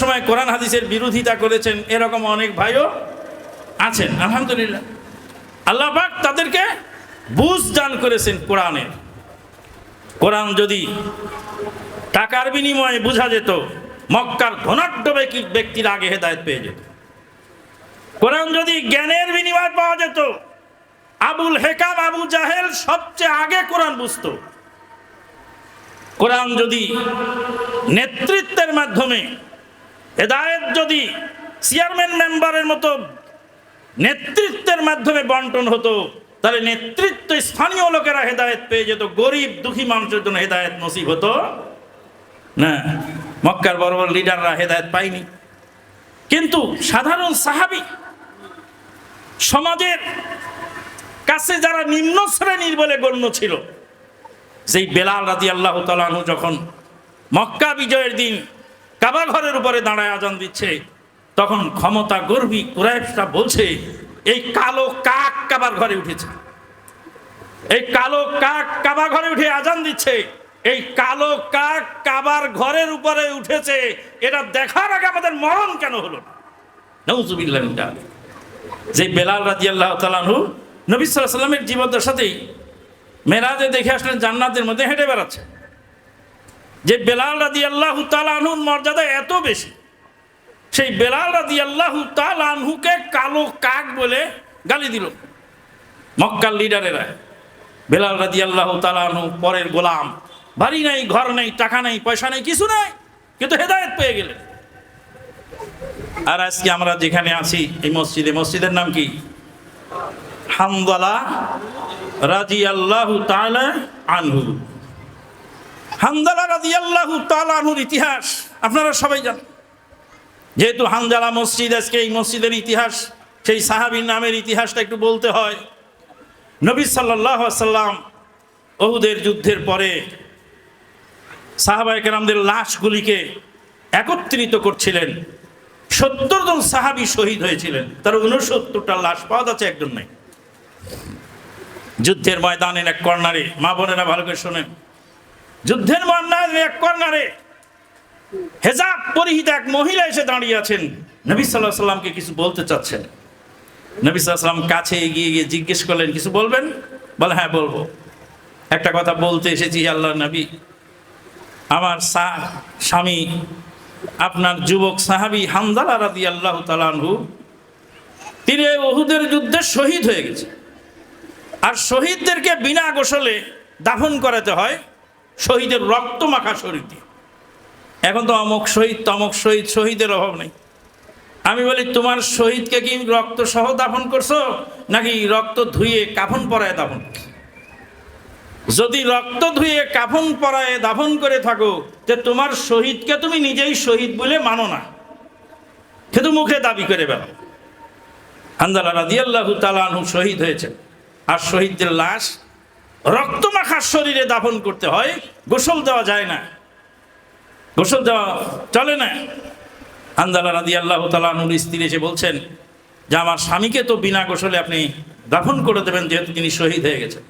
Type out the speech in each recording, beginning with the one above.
সময় কোরআন হাদিসের বিরোধিতা করেছেন, এরকম অনেক ভাইও আছেন, আলহামদুলিল্লাহ। আল্লাহ পাক তাদেরকে বুঝ দান করেছেন কোরআনের কোরআন যদি টাকার বিনিময়ে বোঝা যেত, মক্কার ধনাঢ্য ব্যক্তির আগে হেদায়ত পেয়ে যেত। কোরআন যদি জ্ঞানের বিনিময় পাওয়া যেত, আবুল হেকাম, আবু জাহেল সবচেয়ে আগে কোরআন বুঝতো। কোরআন যদি নেতৃত্বের মাধ্যমে হেদায়েত যদি চেয়ারম্যান মেম্বারের মতো নেতৃত্বের মাধ্যমে বন্টন হতো, তাহলে নেতৃত্ব স্থানীয় লোকেরা হেদায়ত পেয়ে যেত, গরিব দুঃখী মানুষের জন্য হেদায়েত নসিব হতো। না, মক্কার বড় বড় লিডাররা হেদায়ত পায়নি। কিন্তু সাধারণ সাহাবি সমাজের কাছে যারা নিম্ন শ্রেণির বলে গণ্য ছিল যেই বেলাল রাজি আল্লাহ তালু যখন মক্কা বিজয়ের দিন কাবা ঘরের উপরে দাঁড়ায় আজান দিচ্ছে। তখন ক্ষমতা গর্বী কুরাইশরা বলছে, এই কালো কাক কাবার ঘরে উঠেছে। এই কালো কাক কাবা ঘরে উঠে আজান দিচ্ছে। এই কালো কাক কাবার ঘরের উপরে উঠেছে। এটা দেখার আগে আমাদের মরণ কেন হলো না? যে বেলাল রাজি আল্লাহ তালানহু নবী সাল্লামের জীবদ্দশাতেই মেরাজে দেখে আসলেন জান্নাতের মধ্যে হেঁটে বেড়াচ্ছে। যে বেলাল রাদি আল্লাহ তালানহুর মর্যাদা এত বেশি, সেই বেলাল রাদি আল্লাহ তালানহুকে কালো কাক বলে গালি দিল। মক্কার লিডারেরা, বেলাল রাদি আল্লাহ তালানহু পরের গোলাম, বাড়ি নাই, ঘর নেই, টাকা নেই, পয়সা নেই, কিছু নাই, কিন্তু হেদায়েত পেয়ে গেলে আর আজকে আমরা যেখানে আছি, এই মসজিদে, মসজিদের নাম কি? হামদালা রাজি আল্লাহ আনহু। হামদালা রাজি আল্লাহ ইতিহাস। আপনারা সবাই জানেন। যেহেতু হামদালা মসজিদ, আজকে এই মসজিদের ইতিহাস, সেই সাহাবির নামের ইতিহাসটা একটু বলতে হয়। নবী সাল্লাহ সাল্লাম ওহুদের যুদ্ধের পরে সাহাবায় কেরামদের লাশগুলিকে একত্রিত করছিলেন। সত্তর জন সাহাবি শহীদ হয়েছিলেন। তার উনসত্তরটা লাশ পাওয়া যাচ্ছে, একজন নাই। যুদ্ধের ময়দানের এক কর্নারে। মা বোনেরা ভালো করে শোনেন। যুদ্ধের ময়দানের এক কর্নারে হেজাব পরিহিত এক মহিলা এসে দাঁড়িয়ে আছেন। নবী সাল্লাহ সাল্লামকে কিছু বলতে চাচ্ছেন। নবী সাল্লাম কাছে এগিয়ে গিয়ে জিজ্ঞেস করলেন, কিছু বলবেন? বলে হ্যাঁ বলব। একটা কথা বলতে এসেছি আল্লাহ নবী। আমার স্বামী, আপনার যুবক সাহাবি হামদালা রাদি আল্লাহ তালানহু তিনি ওহুদের যুদ্ধে শহীদ হয়ে গেছে। আর শহীদদেরকে বিনা গোসলে দাফন করাতে হয়। শহীদের রক্ত মাখা শরীর দিয়ে। এখন তো অমুক শহীদ, তমক শহীদ, শহীদের অভাব নেই। আমি বলি, তোমার শহীদকে কি রক্ত সহ দাফন করছ? নাকি রক্ত ধুয়ে কাফন পরায় দাফন যদি রক্ত ধুয়ে কাফন পরায় দাফন করে থাকো যে তোমার শহীদকে তুমি নিজেই শহীদ বলে মানো না। কিন্তু মুখে দাবি করে বেড়াও। হান্দালা রাদিয়াল্লাহু তালানহু শহীদ হয়েছে আর শহীদদের লাশ রক্তমাখার শরীরে দাফন করতে হয়, গোসল দেওয়া যায় না। গোসল দেওয়া চলে না। হান্দালা রাদি আল্লাহ তালানুর স্ত্রী এসে বলছেন, যে আমার স্বামীকে তো বিনা গোসলে আপনি দাফন করে দেবেন, যেহেতু তিনি শহীদ হয়ে গেছেন।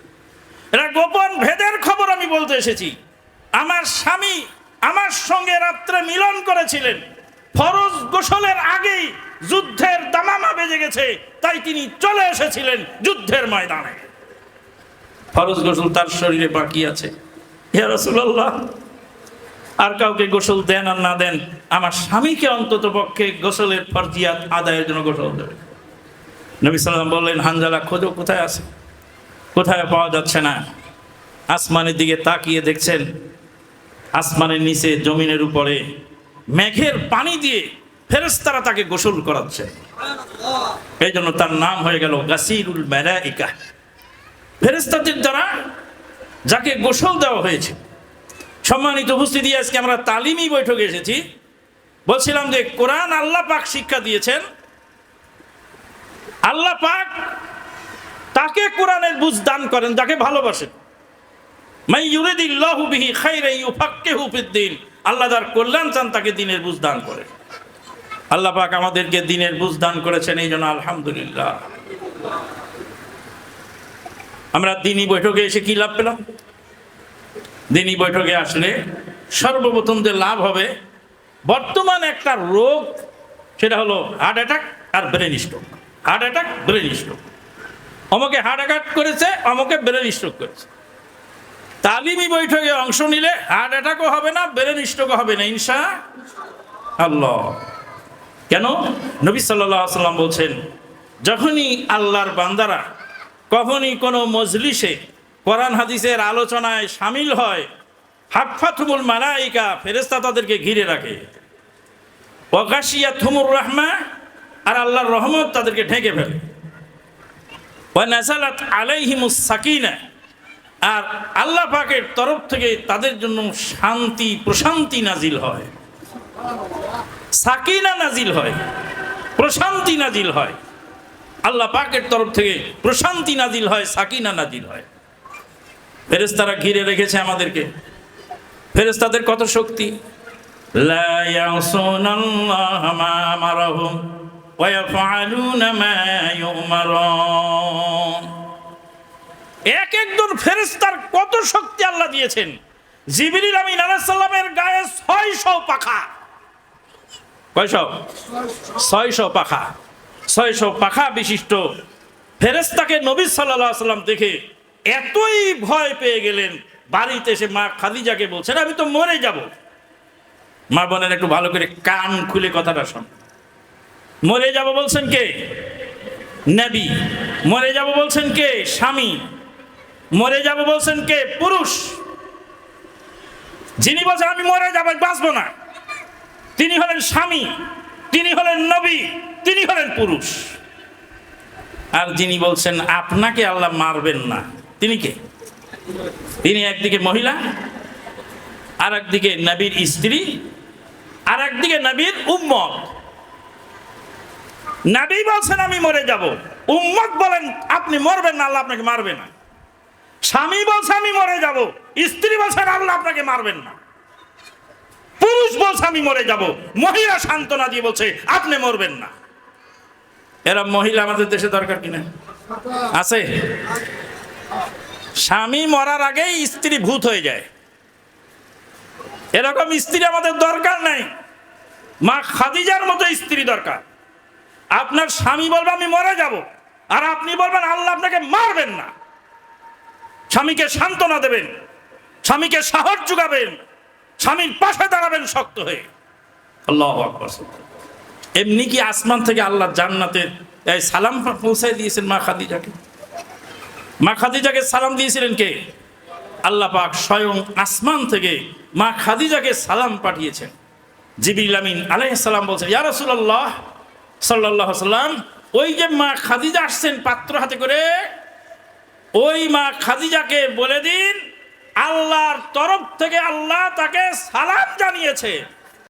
এটা গোপন ভেদের খবর আমি বলতে এসেছি। আমার স্বামী আমার সঙ্গে রাত্রে মিলন করেছিলেন। ফরজ গোসলের আগেই যুদ্ধের দামামা বেজে গেছে, তাই তিনি চলে এসেছিলেন যুদ্ধের ময়দানে। ফরজ গোসল তার শরীরে বাকি আছে। ইয়া রাসূলুল্লাহ, আর কাউকে গোসল দেন আর না দেন, আমার স্বামীকে অন্তত পক্ষে গোসলের ফরজিয়াত আদায়ের জন্য গোসল দেবে। নবী সাল্লাম বললেন, হানজালা খোঁজো, কোথায় আছে? কোথায় পাওয়া যাচ্ছে না? আসমানের দিকে তাকিয়ে দেখছেন, আসমানের নিচে জমিনের উপরে মেঘের পানি দিয়ে ফেরেশতারা তাকে গোসল করাচ্ছে। এই জন্য তার নাম হয়ে গেল গাসিরুল মেলাইকা। ফেরেশতাদের দ্বারা যাকে গোসল দেওয়া হয়েছে। সম্মানিত উপস্থিতি, আজকে আমরা তালিমি বৈঠকে এসেছি। বলছিলাম যে কোরআন আল্লাহ পাক শিক্ষা দিয়েছেন। আল্লাহ পাক তাকে কোরআনের বুঝ দান করেন, যাকে ভালোবাসেন। মাই আল্লাহ যার কল্যাণ চান, তাকে দিনের বুঝ দান করেন। আল্লাহ পাক আমাদেরকে দিনের বুঝ দান করেছেন, এই জন্য আলহামদুলিল্লাহ। আমরা দিনই বৈঠকে এসে কি লাভ পেলাম? দিনই বৈঠকে আসলে সর্বপ্রথম যে লাভ হবে, বর্তমান একটা রোগ, সেটা হলো হার্ট অ্যাটাক আর brain stroke heart attack brain stroke অমকে heart attack করেছে, অমকে ব্রেন স্ট্রোক করেছে। তালিমি বৈঠকে অংশ নিলে হার্ট অ্যাটাকও হবে না ব্রেন স্ট্রোকও হবে না ইনশা আল্লাহ কেন? নবী সাল্লাহ সাল্লাম বলছেন, যখনই আল্লাহর বান্দারা কখনই কোনো মজলিসে কোরআন হাদিসের আলোচনায় সামিল হয় হাফাথুমুল মালাইকা ফেরেস্তা তাদেরকে ঘিরে রাখে। অকাশিয়া থুমুর রহমা, আর আল্লাহর রহমত তাদেরকে ঢেকে ফেলে। ও নাজালাত আলাইহিমুস সাকিনা, আর আল্লাহ পাকের তরফ থেকে তাদের জন্য শান্তি, প্রশান্তি নাজিল হয়। সাকিনা নাজিল হয়, প্রশান্তি নাজিল হয়। আল্লাহ পাকের তরফ থেকে প্রশান্তি নাজিল হয়, সাকিনা নাজিল হয়। ফেরেস্তারা ঘিরে রেখেছে আমাদেরকে। ফেরেস্তাদের কত শক্তি? এক একজন ফেরেস্তার কত শক্তি আল্লাহ দিয়েছেন? জিবরিল আমিন আলাইহিস সালামের গায়ে 600 পাখা। কয়শো? ছয়শো পাখা। ছয়শো পাখা বিশিষ্ট ফেরেস্তাকে নবী সাল্লাহ সাল্লাম দেখে এতই ভয় পেয়ে গেলেন, বাড়িতে এসে মা খাদিজাকে বলছেন আমি তো মরে যাব। মা বোনের একটু ভালো করে কান খুলে কথাটা শোন। মরে যাব বলছেন কে? নবী। মরে যাব বলছেন কে? স্বামী। মরে যাব বলছেন কে? পুরুষ। যিনি বলছেন, আমি মরে যাব, বাঁচবো না। তিনি হলেন স্বামী। তিনি হলেন নবী। তিনি হলেন পুরুষ। আর যিনি বলছেন, আপনাকে আল্লাহ মারবেন না। তিনি কে? তিনি একদিকে মহিলা আর একদিকে নবীর স্ত্রী আর একদিকে নবীর উম্মত। নবী বলছেন, আমি মরে যাব। উম্মত বলেন, আপনি মরবেন না, আল্লাহ আপনাকে মারবে না। স্বামী বলছে, আমি মরে যাব। স্ত্রী বলছেন আল্লাহ আপনাকে মারবেন না। পুরুষ বলছে, আমি মরে যাব। মহিলা সান্ত্বনা দিয়ে বলছে, আপনি মরবেন না। এরা মহিলা আমাদের দেশে দরকার কিনা? আছে? স্বামী মরার আগেই স্ত্রী ভূত হয়ে যায়। এরকম স্ত্রী আমাদের দরকার নাই। মা খাদিজার মতো স্ত্রী দরকার। আপনার স্বামী বলবে, আমি মরে যাব। আর আপনি বলবেন, আল্লাহ আপনাকে মারবেন না। স্বামীকে সান্ত্বনা দেবেন। স্বামীকে সাহস যোগাবেন। স্বামীর পাশে দাঁড়াবেন শক্ত হয়ে। আল্লাহ আকবার এমনি কি আসমান থেকে আল্লাহ জান্নাতের এই সালাম পৌঁছায় দিয়েছেন মা খাদিজাকে? মা খাদিজাকে সালাম দিয়েছিলেন কে? আল্লাহ পাক স্বয়ং আসমান থেকে মা খাদিজাকে সালাম পাঠিয়েছেন। জিবিল আমিন আলাইসাল্লাম বলছেন, ইয়া রাসূলুল্লাহ সাল্লাল্লাহু সাল্লাম, ওই যে মা খাদিজা আসছেন পাত্র হাতে করে, ওই মা খাদিজাকে বলে দিন, আল্লাহর তরফ থেকে আল্লাহ তাকে সালাম জানিয়েছে।